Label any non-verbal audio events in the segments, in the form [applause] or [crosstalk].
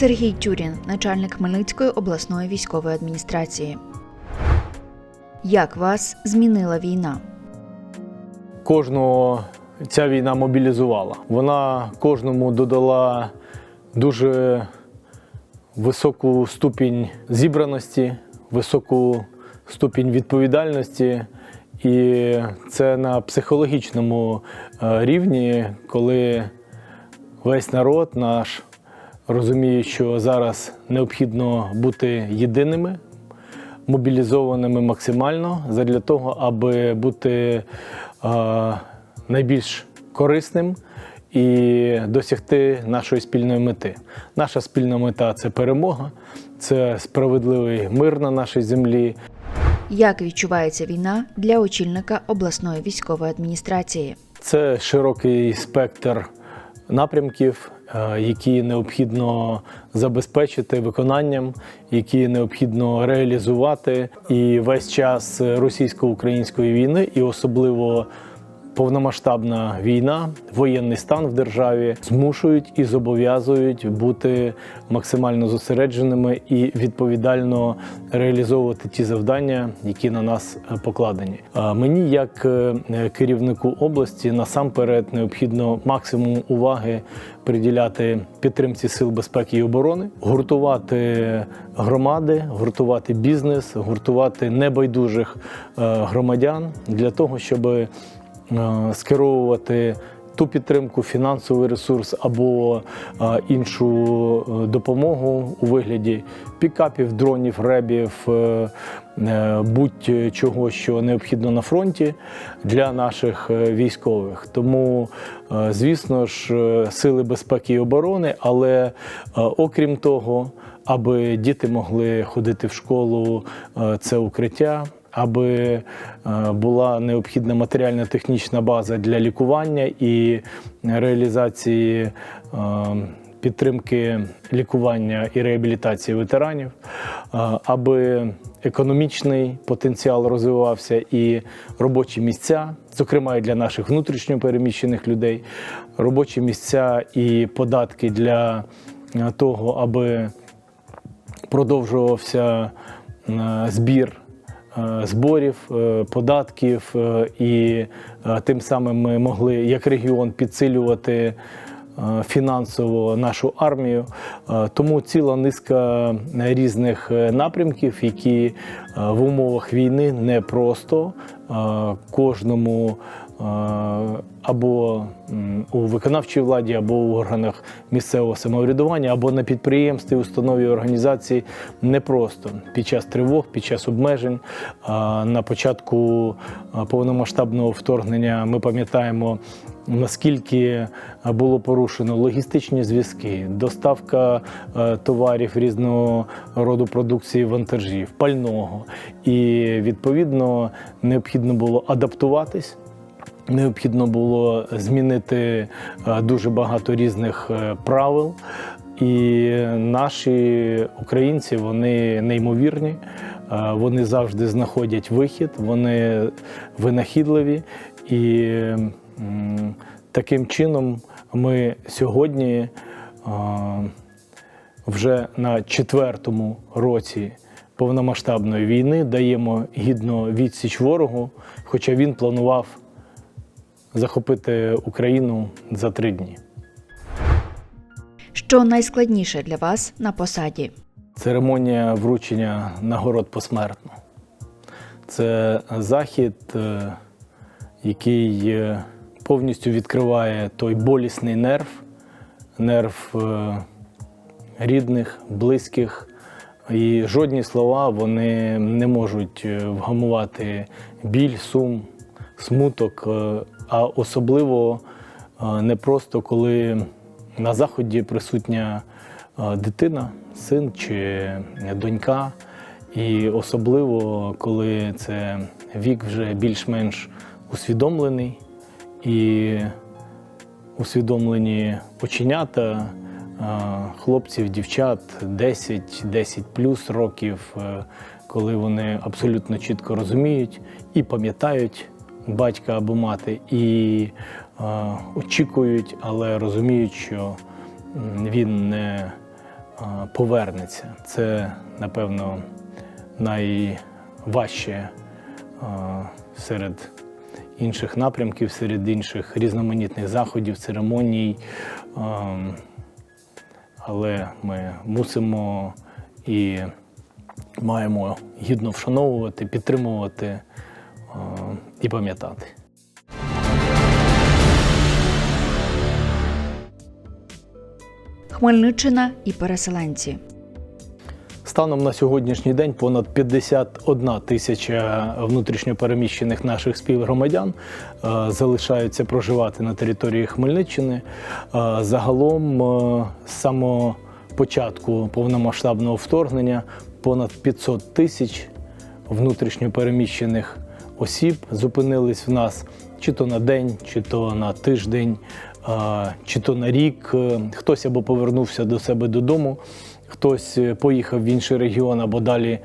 Сергій Тюрін, начальник Хмельницької обласної військової адміністрації. Як вас змінила війна? Кожного ця війна мобілізувала. Вона кожному додала дуже високу ступінь зібраності, високу ступінь відповідальності. І це на психологічному е, рівні, коли весь народ наш розуміє, що зараз необхідно бути єдиними, мобілізованими максимально задля того, аби бути е, найбільш корисним і досягти нашої спільної мети. Наша спільна мета це перемога, це справедливий мир на нашій землі. Як відчувається війна для очільника обласної військової адміністрації? Це широкий спектр напрямків, які необхідно забезпечити виконанням, які необхідно реалізувати. І весь час російсько-української війни, і особливо повномасштабна війна, воєнний стан в державі змушують і зобов'язують бути максимально зосередженими і відповідально реалізовувати ті завдання, які на нас е, покладені. А Мені, як е, керівнику області, насамперед необхідно максимум уваги приділяти підтримці сил безпеки і оборони, гуртувати громади, гуртувати бізнес, гуртувати небайдужих е, громадян для того, щоб е, скеровувати ту підтримку, фінансовий ресурс або е, іншу е, допомогу у вигляді пікапів, дронів, ребів, е, е, будь-чого, що необхідно на фронті для наших е, військових. Тому, е, звісно ж, е, сили безпеки і оборони, але е, окрім того, аби діти могли ходити в школу, е, це укриття. Аби е, була необхідна матеріальна технічна база для лікування і реалізації е, підтримки лікування і реабілітації ветеранів, е, аби економічний потенціал розвивався і робочі місця, зокрема і для наших внутрішньо переміщених людей, робочі місця і податки для того, аби продовжувався збір зборів, е, податків, е, і е, тим самим ми могли як регіон підсилювати е, фінансово нашу армію. Е, Тому ціла низка різних е, напрямків, які е, в умовах війни не просто е, кожному е, або у виконавчій владі, або у органах місцевого самоврядування, або на підприємстві, установі організації непросто під час тривог, під час обмежень. На початку повномасштабного вторгнення ми пам'ятаємо. Наскільки було порушено логістичні зв'язки, доставка е, товарів різного роду продукції, вантажів, пального, і відповідно необхідно було адаптуватись. Необхідно було змінити е, дуже багато різних е, правил. І наші українці вони неймовірні, е, вони завжди знаходять вихід, вони винахідливі. І таким чином ми сьогодні вже на четвертому році повномасштабної війни даємо гідно відсіч ворогу, хоча він планував захопити Україну за три дні. Що найскладніше для вас на посаді? Церемонія вручення нагород посмертно. Це захід, е, який е, повністю відкриває той болісний нерв, нерв е, рідних, близьких. І жодні слова вони не можуть вгамувати біль, сум, смуток, а особливо е, не просто коли на заході присутня е, дитина, син чи донька, і особливо коли це вік вже більш-менш усвідомлений і усвідомлені оченята е, хлопців, дівчат 10, 10 плюс років, е, коли вони абсолютно чітко розуміють і пам'ятають батька або мати, і е, очікують, але розуміють, що він не е, повернеться. Це, напевно, найважче е, серед інших напрямків, серед інших різноманітних заходів, церемоній. Ем, Але ми мусимо і маємо гідно вшановувати, підтримувати і пам'ятати. Хмельниччина і переселенці. Станом на сьогоднішній день понад 51 тисяча внутрішньопереміщених наших співгромадян е, залишаються проживати на території Хмельниччини. Е, Загалом е, з самого початку повномасштабного вторгнення понад 500 тисяч внутрішньопереміщених осіб зупинились в нас чи то на день, чи то на тиждень, чи то на рік. Е, Хтось або повернувся до себе додому, хтось е, поїхав в інший регіон або далі е,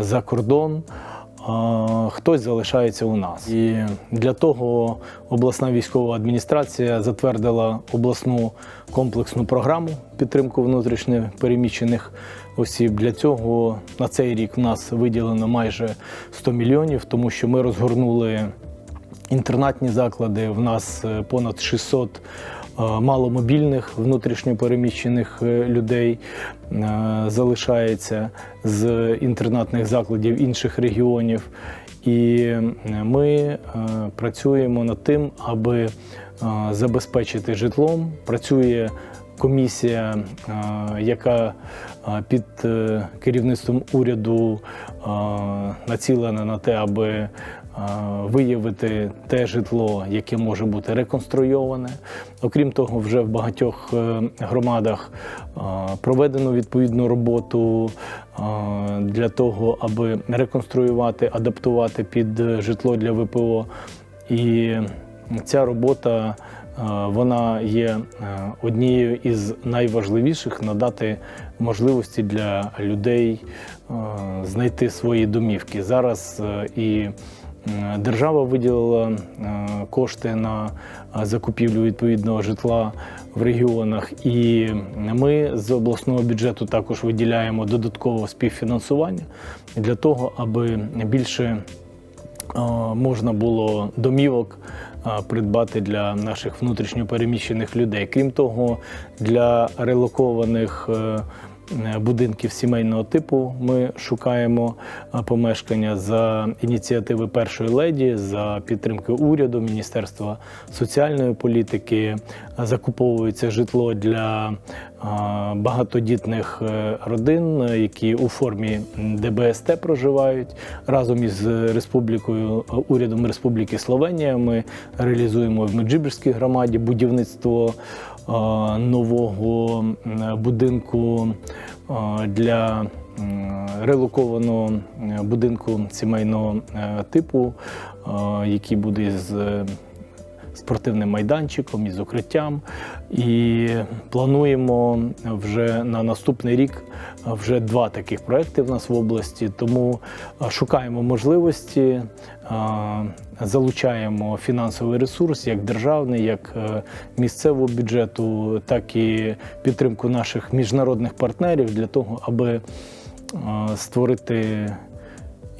за кордон. Хтось залишається у нас, і для того обласна військова адміністрація затвердила обласну комплексну програму підтримку внутрішньо переміщених осіб. Для цього на цей рік в нас виділено майже 100 мільйонів, тому що ми розгорнули інтернатні заклади. В нас е, понад 600 е, маломобільних внутрішньопереміщених е, людей е, залишається з інтернатних закладів інших регіонів. І е, ми е, працюємо над тим, аби е, забезпечити житлом. Працює комісія, е, яка е, під е, керівництвом уряду е, націлена на те, аби е, виявити те житло, яке може бути реконструйоване. Окрім того, вже в багатьох е, громадах е, проведено відповідну роботу е, для того, аби реконструювати, адаптувати під е, житло для ВПО. І ця робота е, вона є е, однією із найважливіших надати можливості для людей е, знайти свої домівки. Зараз е, і держава виділила е, кошти на е, закупівлю відповідного житла в регіонах, і ми з обласного бюджету також виділяємо додаткове співфінансування для того, аби більше е, можна було домівок е, придбати для наших внутрішньопереміщених людей. Крім того, для релокованих е, е, будинків сімейного типу ми шукаємо е, помешкання за ініціативи першої леді, за підтримки уряду, Міністерства соціальної політики. Е, Закуповується житло для е, багатодітних е, родин, е, які у формі ДБСТ проживають разом із республікою е, урядом Республіки Словенія. Ми реалізуємо в Меджибірській громаді будівництво е, нового будинку для релокованого будинку сімейного е, типу, який буде з спортивним майданчиком із укриттям. І плануємо вже на наступний рік вже два таких проекти в нас в області. Тому шукаємо можливості, залучаємо фінансовий ресурс як державний, як е, місцевого бюджету, так і підтримку наших міжнародних партнерів для того, аби створити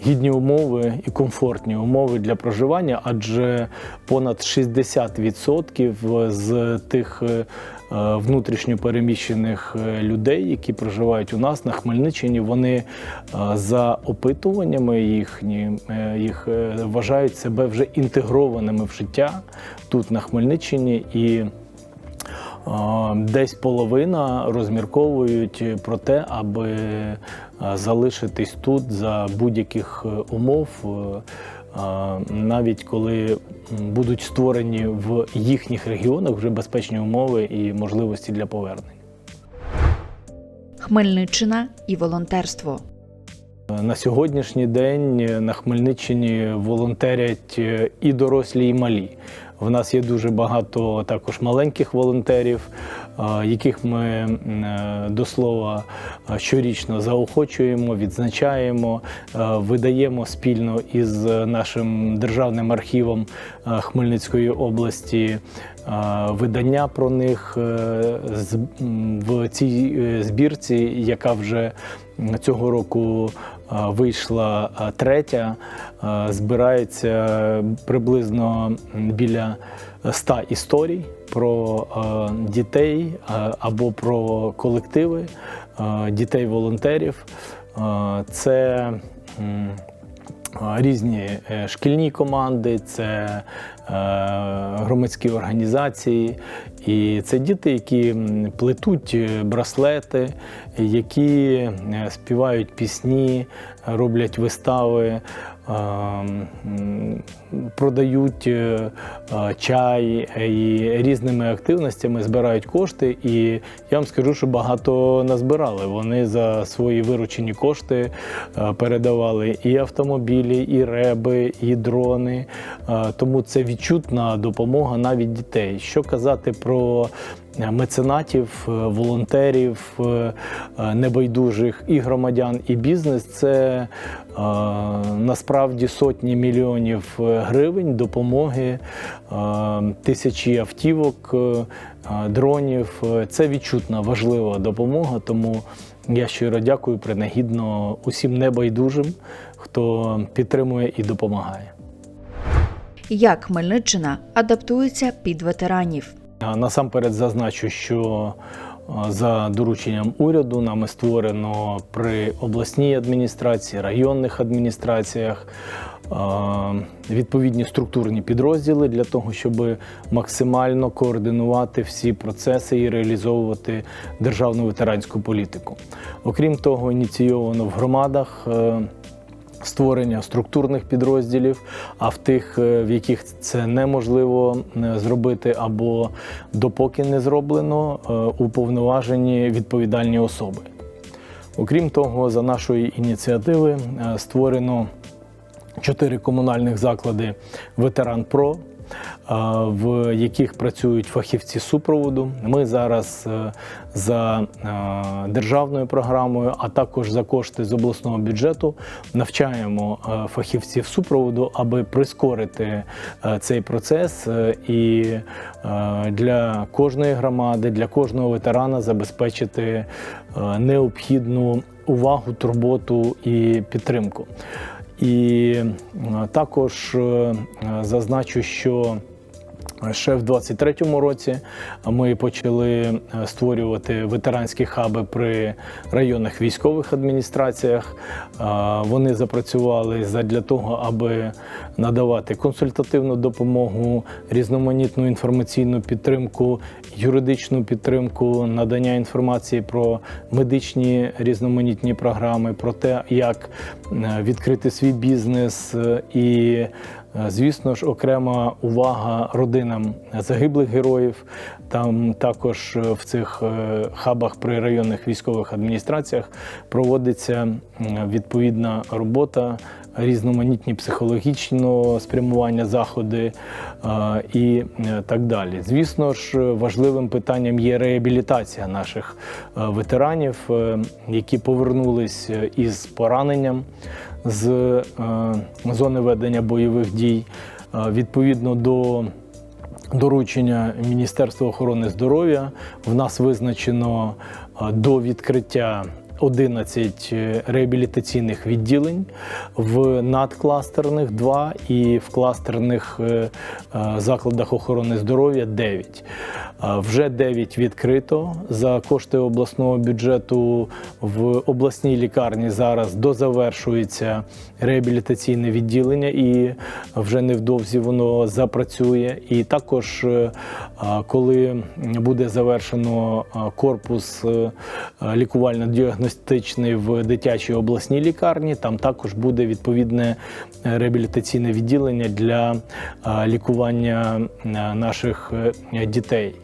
гідні умови і комфортні умови для проживання, адже понад 60% з тих е, внутрішньо переміщених е, людей, які проживають у нас на Хмельниччині, вони е, за опитуваннями їхні, їх вважають себе вже інтегрованими в життя тут на Хмельниччині і. Десь половина розмірковують про те, аби залишитись тут за будь-яких е, умов, е, навіть коли будуть створені в їхніх регіонах вже безпечні умови і можливості для повернення. Хмельниччина і волонтерство. На сьогоднішній день на Хмельниччині волонтерять е, і дорослі, і малі. В нас є дуже багато також маленьких волонтерів, е, яких ми е, до слова е, щорічно заохочуємо, відзначаємо, е, видаємо спільно із нашим державним архівом е, Хмельницької області е, видання про них е, в цій е, збірці, яка вже цього року е, вийшла е, третя, е, збирається приблизно біля 100 історій про е, дітей е, або про колективи е, дітей-волонтерів. Це різні шкільні команди, це громадські організації. І це діти, які плетуть браслети, які співають пісні, роблять вистави, продають е, чай е, і різними активностями збирають кошти. І я вам скажу, що багато назбирали. Вони за свої виручені кошти е, передавали і автомобілі, і реби, і дрони. Тому це відчутна допомога навіть дітей. Що казати про меценатів, е, волонтерів, е, е, небайдужих і громадян, і бізнес це насправді сотні мільйонів гривень допомоги, тисячі автівок, дронів. Це відчутна важлива допомога. Тому я щиро дякую принагідно усім небайдужим, хто підтримує і допомагає. Як Хмельниччина адаптується під ветеранів? Насамперед зазначу, що за дорученням уряду нами створено при обласній адміністрації, районних адміністраціях відповідні структурні підрозділи для того, щоб максимально координувати всі процеси і реалізовувати державну ветеранську політику. Окрім того, ініційовано в громадах. Створення структурних підрозділів, а в тих, е, в яких це неможливо е, зробити, або допоки не зроблено, е, уповноважені відповідальні особи. Окрім того, за нашої ініціативи створено чотири комунальних заклади Ветеран Про. В яких працюють фахівці супроводу. Ми зараз е, за е, державною програмою, а також за кошти з обласного бюджету навчаємо е, фахівців супроводу, аби прискорити цей процес і для кожної громади, для кожного ветерана забезпечити необхідну увагу, турботу і підтримку. І е, також е, зазначу, що Ще в 23-му році ми почали е, створювати ветеранські хаби при районних військових адміністраціях. Е, Вони запрацювали для того, аби надавати консультативну допомогу, різноманітну інформаційну підтримку, юридичну підтримку, надання інформації про медичні різноманітні програми, про те, як е, відкрити свій бізнес і Звісно ж, окрема увага родинам загиблих героїв. Там також е, в цих е, хабах при районних військових адміністраціях проводиться відповідна робота, різноманітні психологічного спрямування заходи е, і е, так далі. Звісно ж, важливим питанням є реабілітація наших е, ветеранів, е, які повернулись е, із пораненням з е, зони ведення бойових дій. Е, Відповідно до доручення Міністерства охорони здоров'я в нас визначено е, до відкриття 11 реабілітаційних відділень, в надкластерних 2 і в кластерних закладах охорони здоров'я 9. Вже 9 відкрито за кошти обласного бюджету в обласній лікарні зараз дозавершується реабілітаційне відділення, і вже невдовзі воно запрацює. І також, е, коли буде завершено корпус е, лікувально-діагностичний в дитячій обласній лікарні, там також буде відповідне реабілітаційне відділення для лікування е, наших дітей.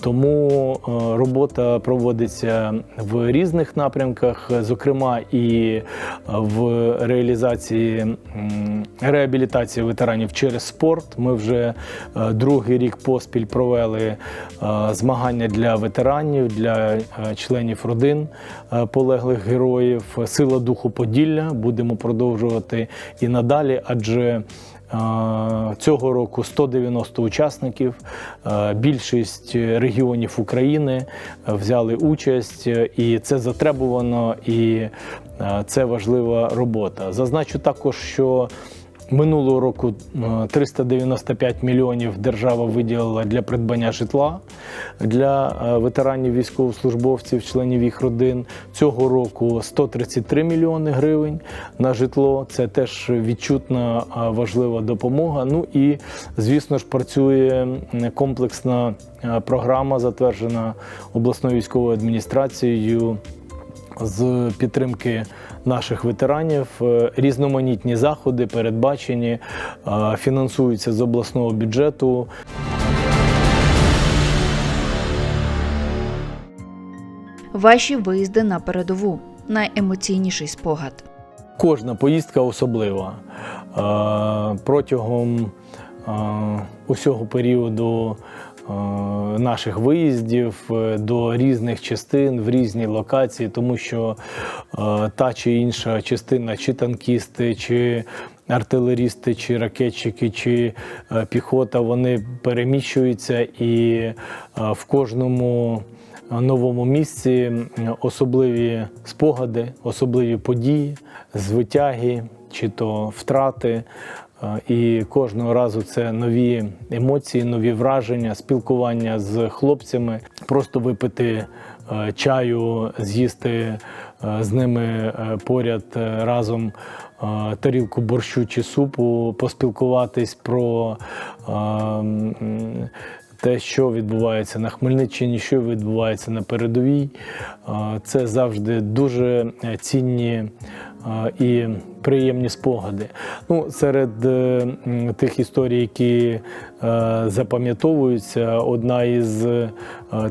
Тому робота проводиться в різних напрямках, зокрема і в реалізації реабілітації ветеранів через спорт. Ми вже е, другий рік поспіль провели е, змагання для ветеранів, для е, членів родин полеглих героїв. Сила духу Поділля будемо продовжувати і надалі, адже Цього року 190 учасників, більшість регіонів України взяли участь, і це затребувано, і це важлива робота. Зазначу також, що Минулого року е, 395 мільйонів держава виділила для придбання житла для е, ветеранів військовослужбовців, членів їх родин. Цього року 133 мільйони гривень на житло. Це теж відчутна е, важлива допомога. Ну і звісно ж працює комплексна е, програма, затверджена обласною військовою адміністрацією з підтримки наших ветеранів. Е, Різноманітні заходи передбачені, е, фінансуються з обласного бюджету. Ваші виїзди на передову найемоційніший спогад. Кожна поїздка особлива. Е, Протягом усього періоду наших виїздів е, до різних частин в різні локації, тому що е, та чи інша частина, чи танкісти, чи артилерісти, чи ракетчики, чи е, піхота, вони переміщуються і е, в кожному новому місці особливі спогади, особливі події, звитяги чи то втрати. І кожного разу це нові емоції, нові враження, спілкування з хлопцями, просто випити е, чаю, з'їсти е, з ними е, поряд разом тарілку борщу чи супу, поспілкуватись про те, що відбувається на Хмельниччині, що відбувається на передовій. Це завжди дуже цінні і приємні спогади. Ну, серед е, тих історій, які е, запам'ятовуються, одна із е,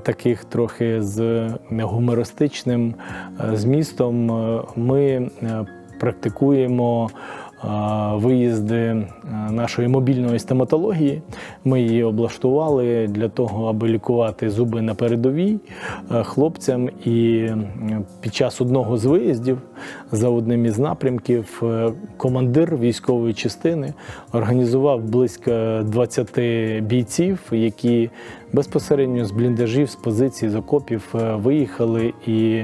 таких трохи з гумористичним змістом, ми практикуємо виїзди е, нашої мобільної стоматології. Ми її облаштували для того, аби лікувати зуби на передовій е, хлопцям. І е, під час одного з виїздів за одним із напрямків командир військової частини організував близько 20 бійців, які безпосередньо з бліндажів, з позицій, з окопів виїхали і.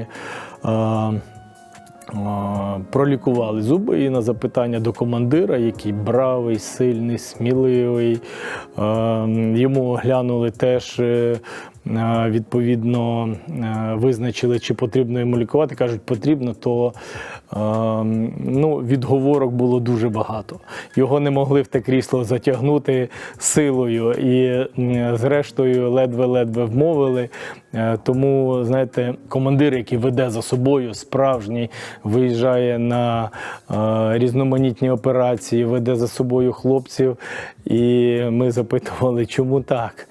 Е, Е, Пролікували зуби і на запитання до командира, який бравий, сильний, сміливий. е, Йому оглянули теж. Е, Відповідно, е, визначили, чи потрібно йому лікувати. Кажуть, потрібно, то е, ну, відговорок було дуже багато. Його не могли в те крісло затягнути силою, і зрештою ледве-ледве вмовили. Е, Тому, знаєте, командир, який веде за собою справжній, виїжджає на різноманітні операції, веде за собою хлопців. І ми запитували, чому так?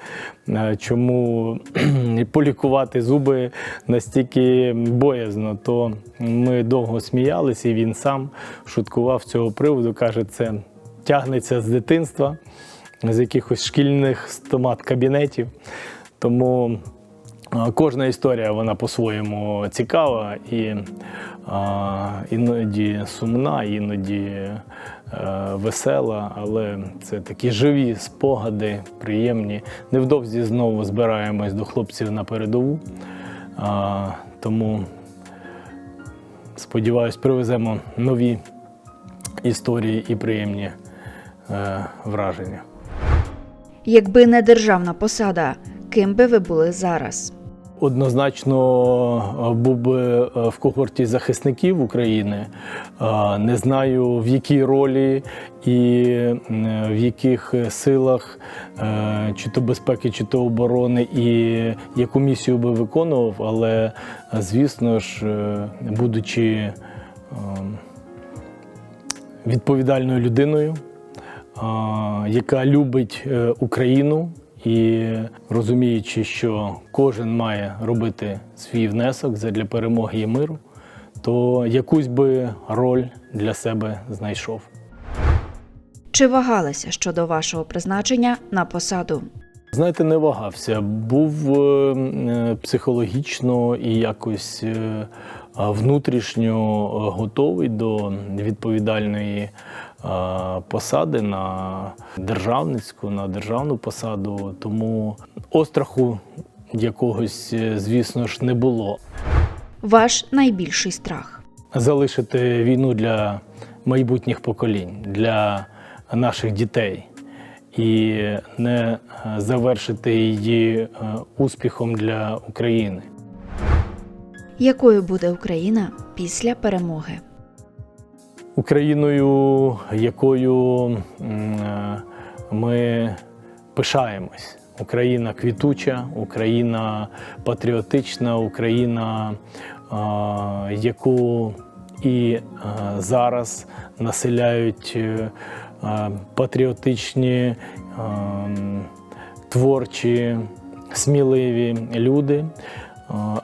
Е, Чому [clears throat] полікувати зуби настільки боязно? То ми довго сміялися, і він сам шуткував з цього приводу. каже, це тягнеться з дитинства, з якихось шкільних стомат-кабінетів. Тому Кожна історія вона по-своєму цікава і а, іноді сумна, іноді е, весела, але це такі живі спогади, приємні. Невдовзі знову збираємось до хлопців на передову. Тому сподіваюсь, привеземо нові історії і приємні е, враження. Якби не державна посада, ким би ви були зараз? Однозначно е, був би е, в когорті захисників України. Е, Не знаю в якій ролі і в яких силах, чи то безпеки, чи то оборони, і яку місію би виконував, але звісно ж, будучи е, відповідальною людиною, яка любить Україну і розуміючи, що кожен має робити свій внесок для перемоги і миру, то якусь би роль для себе знайшов. Чи вагалися щодо вашого призначення на посаду? Знаєте, не вагався. Був е, е, психологічно і якось е, внутрішньо готовий до відповідальної посади на державницьку, на державну посаду. Тому остраху якогось, е, звісно ж, не було. Ваш найбільший страх. залишити війну для майбутніх поколінь, для наших дітей і не е, завершити її е, успіхом для України. Якою буде Україна після перемоги? Україною, якою е, ми пишаємось. Україна квітуча, Україна патріотична, Україна, е, яку і е, зараз населяють патріотичні, творчі, сміливі люди,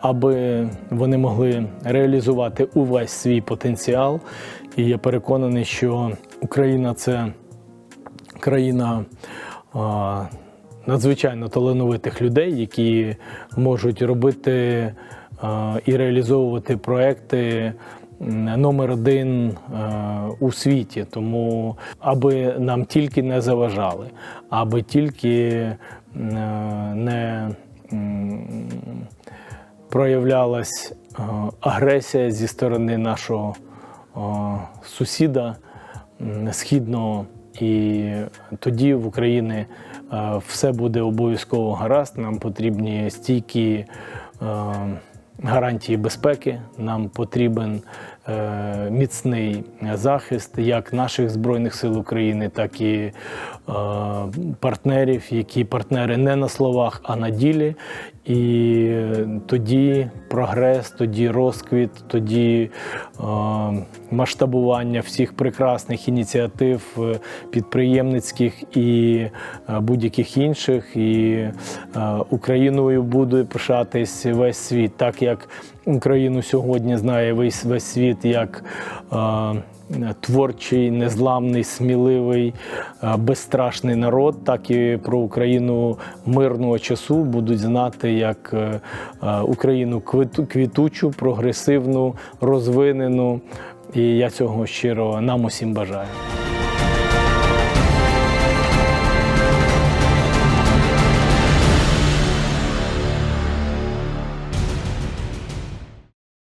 аби вони могли реалізувати увесь свій потенціал. І я переконаний, що Україна це країна надзвичайно талановитих людей, які можуть робити і реалізовувати проекти номер один у світі. Тому аби нам тільки не заважали, аби тільки е, не проявлялась агресія зі сторони нашого сусіда східного, і тоді в Україні е, все буде обов'язково гаразд. Нам потрібні стійкі е, гарантії безпеки. Нам потрібен е, міцний захист як наших збройних сил України, так і партнерів, які партнери не на словах, а на ділі. І тоді прогрес, тоді розквіт, тоді е, масштабування всіх прекрасних ініціатив е, підприємницьких і е, будь-яких інших. І е, Україною буде пишатись весь світ, так як Україну сьогодні знає весь весь світ як. Е, Творчий, незламний, сміливий, е, безстрашний народ, так і про Україну мирного часу будуть знати як е, Україну квітучу, прогресивну, розвинену. І я цього щиро нам усім бажаю.